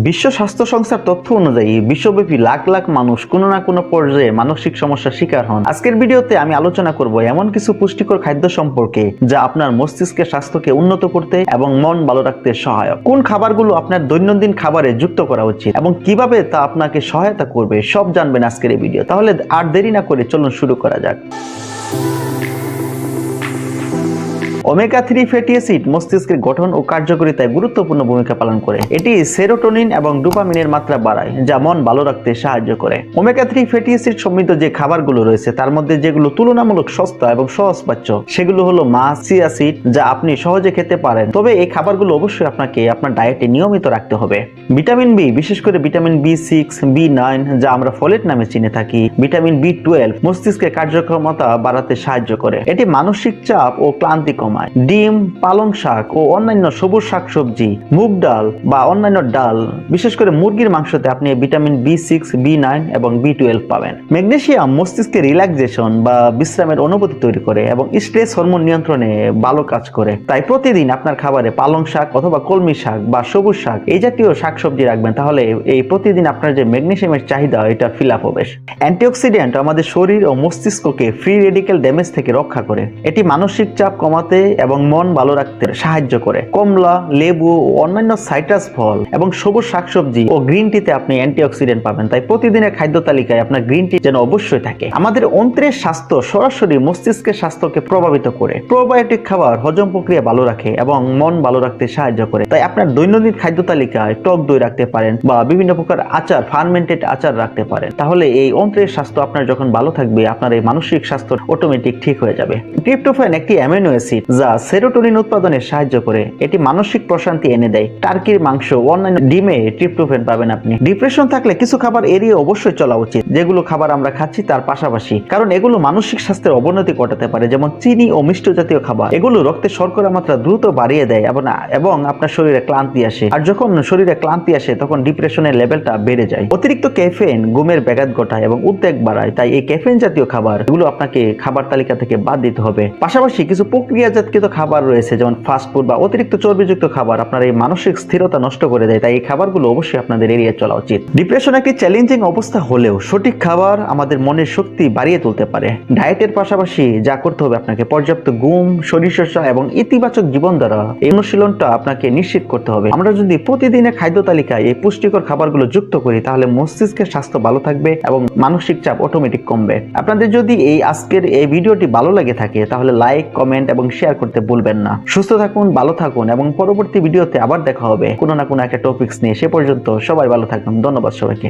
বিশ্ব স্বাস্থ্য সংস্থার তথ্য অনুযায়ী, বিশ্বব্যাপী লাখ লাখ মানুষ কোনো না কোনো পর্যায়ে মানসিক সমস্যার শিকার হন। আজকের ভিডিওতে আমি আলোচনা করব এমন কিছু পুষ্টিকর খাদ্য সম্পর্কে, যা আপনার মস্তিষ্কের স্বাস্থ্যকে উন্নত করতে এবং মন ভালো রাখতে সহায়ক। কোন খাবারগুলো আপনার দৈনন্দিন খাবারে যুক্ত করা উচিত এবং কীভাবে তা আপনাকে সহায়তা করবে, সব জানবেন আজকের এই ভিডিও। তাহলে আর দেরি না করে চলুন শুরু করা যাক। ওমেগা থ্রি ফ্যাটি অ্যাসিড মস্তিষ্কের গঠন ও কার্যকারিতায় গুরুত্বপূর্ণ ভূমিকা পালন করে। এটি সেরোটোনিন এবং ডোপামিনের মাত্রা বাড়ায়, যা মন ভালো রাখতে সাহায্য করে। ওমেগা থ্রি ফ্যাটি অ্যাসিড সমৃদ্ধ যে খাবারগুলো রয়েছে, তার মধ্যে যেগুলো তুলনামূলক সস্তা এবং সহজপাচ্য সেগুলো হলো মাছ চিয়া সিড যা আপনি সহজে খেতে পারেন। তবে এই খাবারগুলো অবশ্যই আপনাকে আপনার ডায়েটে নিয়মিত রাখতে হবে। ভিটামিন বি বিশেষ করে vitamin B six B nine যা আমরা ফলেট নামে চিনে থাকি, ভিটামিন বি টুয়েলভ মস্তিষ্কের কার্যক্ষমতা বাড়াতে সাহায্য করে। এটি মানসিক চাপ ও ক্লান্তি কমায় ডিম, পালং শাক ও অন্যান্য সবুজ শাকসবজি, মুগ ডাল বা অন্যান্য ডাল, বিশেষ করে মুরগির মাংসতে আপনি vitamin B six B nine এবং বি টুয়েলভ পাবেন। ম্যাগনেসিয়াম মস্তিষ্কে রিল্যাক্সেশন বা বিশ্রামের অনুভূতি তৈরি করে এবং স্ট্রেস হরমোন নিয়ন্ত্রণে ভালো কাজ করে। তাই প্রতিদিন আপনার খাবারে পালং শাক অথবা কলমি শাক বা সবুজ শাক এই জাতীয় শাকসবজি রাখবেন, তাহলে এই প্রতিদিন আপনার যে ম্যাগনেসিয়ামের চাহিদা, এটা ফিল আপ হবে। অ্যান্টিঅক্সিডেন্ট আমাদের শরীর ও মস্তিষ্ককে ফ্রি রেডিক্যাল ড্যামেজ থেকে রক্ষা করে। এটি মানসিক চাপ কমাতে এবং মন ভালো রাখতে সাহায্য করে। কমলা, লেবু অন্যান্য সাইট্রাস ফল এবং সবুজ শাকসবজি ও গ্রিন টিতে আপনি অ্যান্টিঅক্সিডেন্ট পাবেন, তাই প্রতিদিনের খাদ্য তালিকায় আপনার গ্রিন টি যেন অবশ্যই থাকে। আমাদের অন্ত্রের স্বাস্থ্য সরাসরি মস্তিষ্কের স্বাস্থ্যকে প্রভাবিত করে। প্রোবায়োটিক খাবার হজম প্রক্রিয়া ভালো রাখে এবং মন ভালো রাখতে সাহায্য করে। তাই আপনার দৈনন্দিন খাদ্য তালিকায় টক দই রাখতে পারেন বা বিভিন্ন প্রকার আচার, ফার্মেন্টেড আচার রাখতে পারেন। তাহলে এই অন্ত্রের স্বাস্থ্য আপনার যখন ভালো থাকবে, আপনার এই মানসিক স্বাস্থ্য অটোমেটিক ঠিক হয়ে যাবে। ট্রিপ্টোফ্যান একটি অ্যামিনো অ্যাসিড যা সেরোটোনিন উৎপাদনে সাহায্য করে এটি মানসিক প্রশান্তি এনে দেয়। টার্কির মাংস অন্যান্য ডিমে ট্রিপ্টোফ্যান পাবেন আপনি। ডিপ্রেশন থাকলে কিছু খাবার এড়িয়ে অবশ্যই চলা উচিত। যেগুলো খাবার আমরা খাচ্ছি তার পাশাপাশি, কারণ এগুলো মানসিক স্বাস্থ্যের অবনতি ঘটাতে পারে, যেমন চিনি ও মিষ্ট জাতীয় খাবার। এগুলো রক্তে শর্করা মাত্রা দ্রুত বাড়িয়ে দেয় এবং এবং আপনার শরীরে ক্লান্তি আসে। আর যখন শরীরে ক্লান্তি আসে, তখন ডিপ্রেশনের লেভেলটা বেড়ে যায়। অতিরিক্ত ক্যাফেন ঘুমের ব্যাঘাত ঘটায় এবং উদ্বেগ বাড়ায়। তাই এই ক্যাফেন জাতীয় খাবার, এগুলো আপনাকে খাবার তালিকা থেকে বাদ দিতে হবে। পাশাপাশি কিছু প্রক্রিয়াজাতকৃত খাবার রয়েছে, যেমন ফাস্টফুড বা অতিরিক্ত চর্বিযুক্ত খাবার, আপনার এই মানসিক স্থিরতা নষ্ট করে দেয়, তাই এই খাবারগুলো অবশ্যই আপনাদের এড়িয়ে চলা উচিত। ডিপ্রেশন একটি চ্যালেঞ্জিং অবস্থা হলেও সঠিক খাবার আমাদের মনের শক্তি বাড়িয়ে তুলতে পারে। ডায়েটের পাশাপাশি যা করতে হবে আপনাকে পর্যাপ্ত ঘুম শরীরচর্চা এবং ইতিবাচক জীবন দ্বারা এই অনুশীলনটা আপনাকে নিশ্চিত করতে হবে। আমরা যদি প্রতিদিনের খাদ্য তালিকায় এই পুষ্টিকর খাবারগুলো যুক্ত করি, তাহলে মস্তিষ্কের স্বাস্থ্য ভালো থাকবে এবং মানসিক চাপ অটোমেটিক কমবে। আপনাদের যদি এই আজকের এই ভিডিওটি ভালো লাগে থাকে, তাহলে লাইক কমেন্ট এবং শেয়ার করতে ভুলবেন না। সুস্থ থাকুন, ভালো থাকুন এবং পরবর্তী ভিডিওতে আবার দেখা হবে। কোনো না কোনো একটা টপিক্স নিয়ে সে পর্যন্ত সবাই ভালো থাকুন ধন্যবাদ সবাইকে।